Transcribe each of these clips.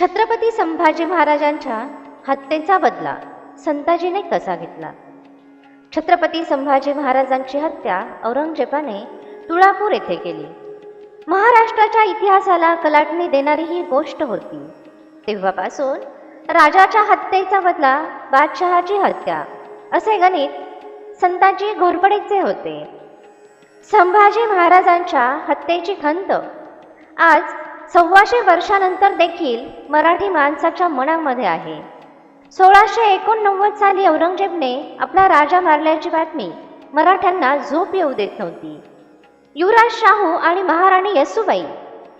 छत्रपती संभाजी महाराजांच्या हत्येचा बदला संताजीने कसा घेतला? छत्रपती संभाजी महाराजांची हत्या औरंगजेबाने तुळापूर येथे केली. महाराष्ट्राच्या इतिहासाला कलाटणी देणारी ही गोष्ट होती. तेव्हापासून राजाच्या हत्येचा बदला बादशहाची हत्या असे गणित संताजी घोरपडेचे होते. संभाजी महाराजांच्या हत्येची खंत आज सव्वाशे वर्षानंतर देखील मराठी माणसाच्या मनामध्ये आहे. सोळाशे एकोणनव्वद साली औरंगजेबने आपला राजा मारल्याची बातमी मराठ्यांना झोप येऊ देत नव्हती. युवराज शाहू आणि महाराणी येसुबाई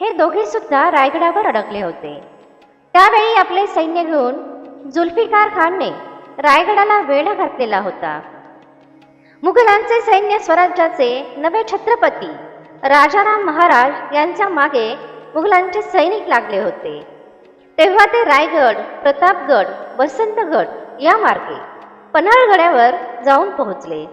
हे दोघे सुद्धा रायगडावर अडकले होते. त्यावेळी आपले सैन्य घेऊन जुल्फिकार खानने रायगडाला वेढा घातलेला होता. मुघलांचे सैन्य स्वराज्याचे नवे छत्रपती राजाराम महाराज यांच्या मागे मुघलांचे सैनिक लागले होते. तेव्हा ते रायगड प्रतापगड वसंतगड या मार्गे पन्हाळगडावर जाऊन पोहोचले.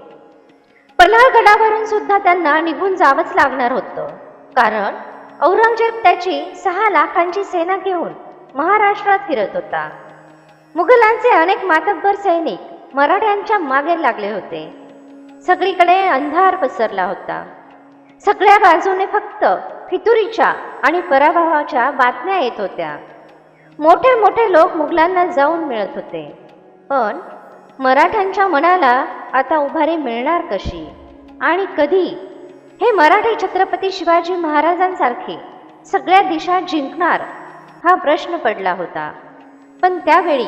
पन्हाळगडावरून सुद्धा त्यांना निघून जावंच लागणार होतं. कारण औरंगजेब त्याची सहा लाखांची सेना घेऊन महाराष्ट्रात फिरत होता. मुघलांचे अनेक मातब्बर सैनिक मराठ्यांच्या मागे लागले होते. सगळीकडे अंधार पसरला होता. सगळ्या बाजूने फक्त फितुरीच्या आणि पराभवाच्या बातम्या येत होत्या. मोठे मोठे लोक मुघलांना जाऊन मिळत होते. पण मराठ्यांच्या मनाला आता उभारी मिळणार कशी? आणि कधी? हे मराठी छत्रपती शिवाजी महाराजांसारखे सगळ्या दिशा जिंकणार हा प्रश्न पडला होता. पण त्यावेळी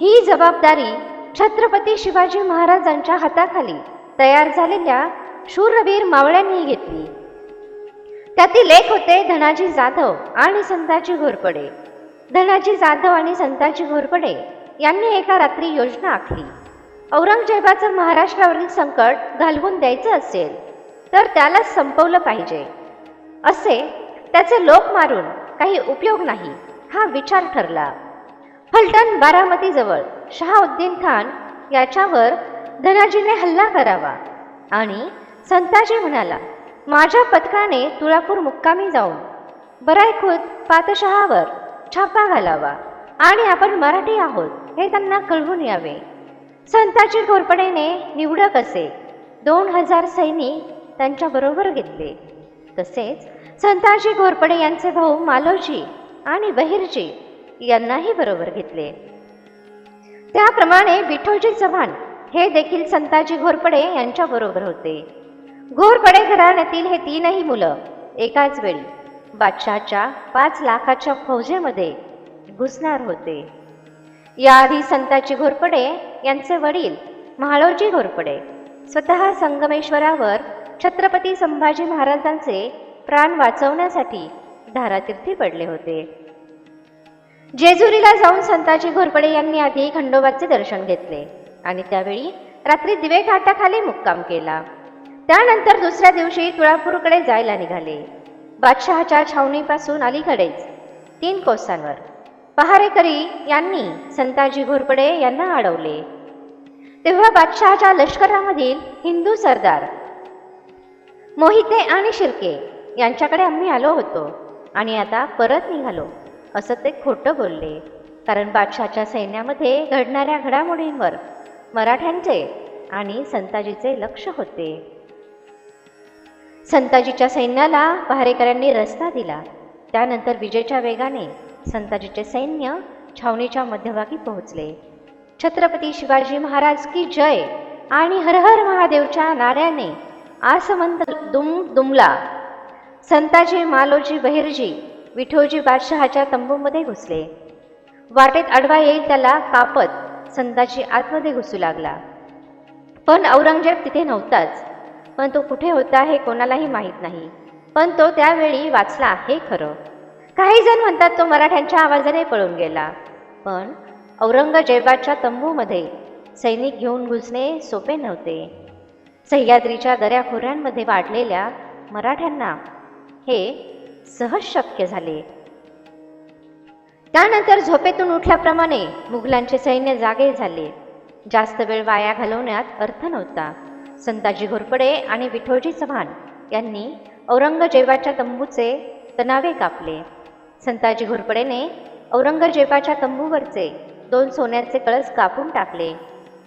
ही जबाबदारी छत्रपती शिवाजी महाराजांच्या हाताखाली तयार झालेल्या शूरवीर मावळ्यांनी घेतली. त्यातील एक होते धनाजी जाधव आणि संताजी घोरपडे. धनाजी जाधव आणि संताजी घोरपडे यांनी एका रात्री योजना आखली. औरंगजेबाचं महाराष्ट्रावरील संकट घालवून द्यायचं असेल तर त्याला संपवलं पाहिजे. असे त्याचे लोक मारून काही उपयोग नाही हा विचार ठरला. फलटण बारामतीजवळ शहाउद्दीन खान याच्यावर धनाजीने हल्ला करावा आणि संताजी म्हणाला माझ्या पथकाने तुळापूर मुक्कामी जाऊन बरायखुद पातशहावर छापा घालावा आणि आपण मराठी आहोत हे त्यांना कळवून यावे. संताजी घोरपडेने निवडक असे दोन हजार सैनिक त्यांच्याबरोबर घेतले. तसेच संताजी घोरपडे यांचे भाऊ मालोजी आणि बहिरजी यांनाही बरोबर घेतले. त्याप्रमाणे विठोजी चव्हाण हे देखील संताजी घोरपडे यांच्याबरोबर होते. घोरपडे घराण्यातील हे तीनही मुलं एकाच वेळी बादशहाच्या पाच लाखाच्या फौजेमध्ये घुसणार होते. याआधी संताजी घोरपडे यांचे वडील म्हाळोजी घोरपडे स्वतः संगमेश्वरावर छत्रपती संभाजी महाराजांचे प्राण वाचवण्यासाठी धारातीर्थी पडले होते. जेजुरीला जाऊन संताजी घोरपडे यांनी आधी खंडोबाचे दर्शन घेतले आणि त्यावेळी रात्री दिवे घाटाखाली मुक्काम केला. त्यानंतर दुसऱ्या दिवशी तुळापूरकडे जायला निघाले. बादशहाच्या छावणीपासून अलीकडेच तीन कोसांवर. पहारेकरी यांनी संताजी घोरपडे यांना अडवले. तेव्हा बादशहाच्या लष्करामधील हिंदू सरदार मोहिते आणि शिर्के यांच्याकडे आम्ही आलो होतो आणि आता परत निघालो असं ते खोटं बोलले. कारण बादशहाच्या सैन्यामध्ये घडणाऱ्या घडामोडींवर मराठ्यांचे आणि संताजीचे लक्ष होते. संताजीच्या सैन्याला पहारेकऱ्यांनी रस्ता दिला. त्यानंतर विजेच्या वेगाने संताजीचे सैन्य छावणीच्या मध्यभागी पोहोचले. छत्रपती शिवाजी महाराज की जय आणि हरहर महादेवच्या नाऱ्याने आसमंत दुम दुमला संताजी मालोजी बहिरजी विठोजी बादशहाच्या तंबूमध्ये घुसले. वाटेत अडवा येईल त्याला कापत संताजी आतमध्ये घुसू लागला. पण औरंगजेब तिथे नव्हताच. पण तो कुठे होता हे कोणालाही माहीत नाही. पण तो त्यावेळी वाचला हे खरं. काही जण म्हणतात तो मराठ्यांच्या आवाजाने पळून गेला. पण औरंगजेबाच्या तंबूमध्ये सैनिक घेऊन घुसणे सोपे नव्हते. सह्याद्रीच्या दऱ्याखोऱ्यांमध्ये वाढलेल्या मराठ्यांना हे सहज शक्य झाले. त्यानंतर झोपेतून उठल्याप्रमाणे मुघलांचे सैन्य जागे झाले. जास्त वेळ वाया घालवण्यात अर्थ नव्हता. संताजी घोरपडे आणि विठोजी चव्हाण यांनी औरंगजेबाच्या तंबूचे तणावे कापले. संताजी घोरपडेने औरंगजेबाच्या तंबूवरचे दोन सोन्याचे कळस कापून टाकले.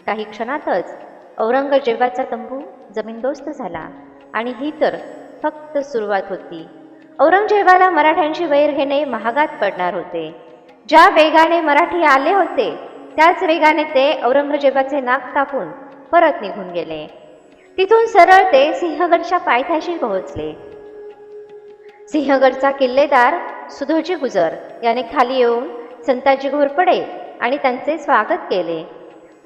काही क्षणातच औरंगजेबाचा तंबू जमीनदोस्त झाला आणि ही तर फक्त सुरुवात होती. औरंगजेबाला मराठ्यांशी वैर घेणे महागात पडणार होते. ज्या वेगाने मराठी आले होते त्याच वेगाने ते औरंगजेबाचे नाक तापून परत निघून गेले. तिथून सरळ ते सिंहगडच्या पायथ्याशी पोहोचले. सिंहगडचा किल्लेदार सुधोजी गुजर याने खाली येऊन संताजी घोरपडे आणि त्यांचे स्वागत केले.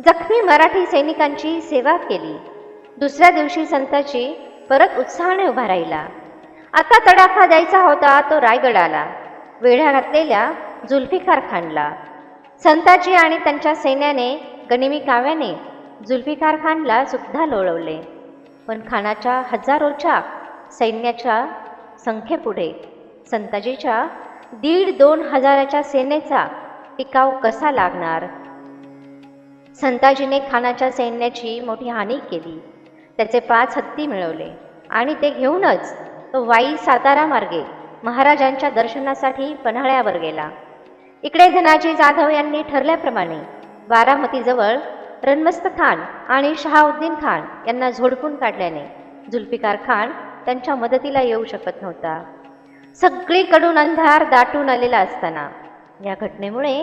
जखमी मराठी सैनिकांची सेवा केली. दुसऱ्या दिवशी संताजी परत उत्साहाने उभा राहिला. आता तडाखा द्यायचा होता तो रायगडाला. वेढ्या घातलेल्या जुल्फिकार खानला. संताजी आणि त्यांच्या सैन्याने गनिमी काव्याने जुल्फिकार खानला सुद्धा लोळवले. पण खानाच्या हजारोच्या सैन्याच्या संख्येपुढे संताजीच्या दीड दोन हजाराच्या सेनेचा टिकाव कसा लागणार? संताजीने खानाच्या सैन्याची मोठी हानी केली. त्याचे पाच हत्ती मिळवले आणि ते घेऊनच तो वाई सातारा मार्गे महाराजांच्या दर्शनासाठी पन्हाळ्यावर गेला. इकडे धनाजी जाधव यांनी ठरल्याप्रमाणे बारामतीजवळ रणमस्त खान आणि शहाउद्दीन खान यांना झोडपून काढल्याने जुल्फिकार खान त्यांच्या मदतीला येऊ शकत नव्हता. सगळीकडून अंधार दाटून आलेला असताना या घटनेमुळे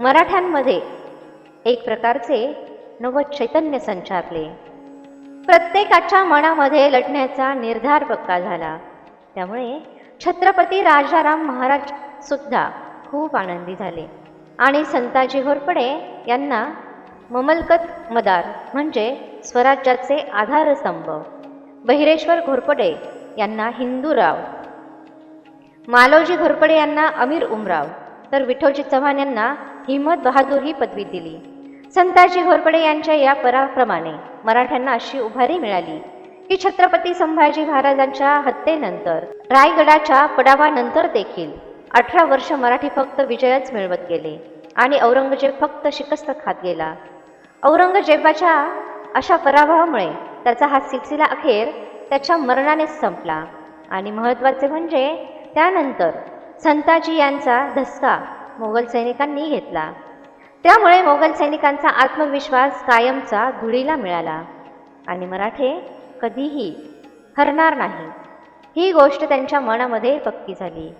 मराठ्यांमध्ये एक प्रकारचे नवं चैतन्य संचारले. प्रत्येकाच्या मनामध्ये लढण्याचा निर्धार पक्का झाला. त्यामुळे छत्रपती राजाराम महाराज सुद्धा खूप आनंदी झाले आणि संताजी घोरपडे यांना ममलकत मदार म्हणजे स्वराज्याचे आधारस्तंभ. बहिरेश्वर घोरपडे यांना हिंदूराव मालोजी घोरपडे यांना अमीर उमराव. तर विठोजी चव्हाण यांना हिम्मत बहादूर ही पदवी दिली. संताजी घोरपडे यांच्या या पराक्रमाने मराठ्यांना अशी उभारी मिळाली की छत्रपती संभाजी महाराजांच्या हत्येनंतर रायगडाच्या पडावानंतर देखील अठरा वर्ष मराठी फक्त विजयच मिळवत गेले आणि औरंगजेब फक्त शिकस्त खात गेला. औरंगजेबाच्या अशा पराभवामुळे त्याचा हा सिलसिला अखेर त्याच्या मरणानेच संपला. आणि महत्त्वाचे म्हणजे त्यानंतर संताजी यांचा धसका मोगल सैनिकांनी घेतला. त्यामुळे मोगल सैनिकांचा आत्मविश्वास कायमचा धुळीला मिळाला. आणि मराठे कधीही हरणार नाही. ही गोष्ट त्यांच्या मनामध्ये पक्की झाली.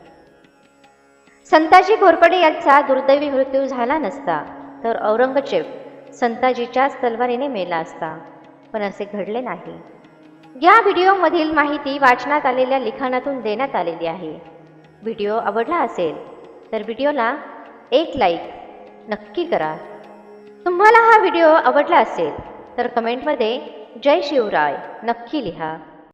संताजी घोरपडे यांचा दुर्दैवी मृत्यू झाला नसता तर औरंगजेब संताजीच्याच तलवारीने मेला असता पण असे घडले नाही. या व्हिडिओमधील माहिती वाचनात आलेल्या लिखाणातून देण्यात आलेली आहे. व्हिडिओ आवडला असेल तर व्हिडिओला एक लाईक नक्की करा. तुम्हाला हा व्हिडिओ आवडला असेल तर कमेंटमध्ये जय शिवराय नक्की लिहा.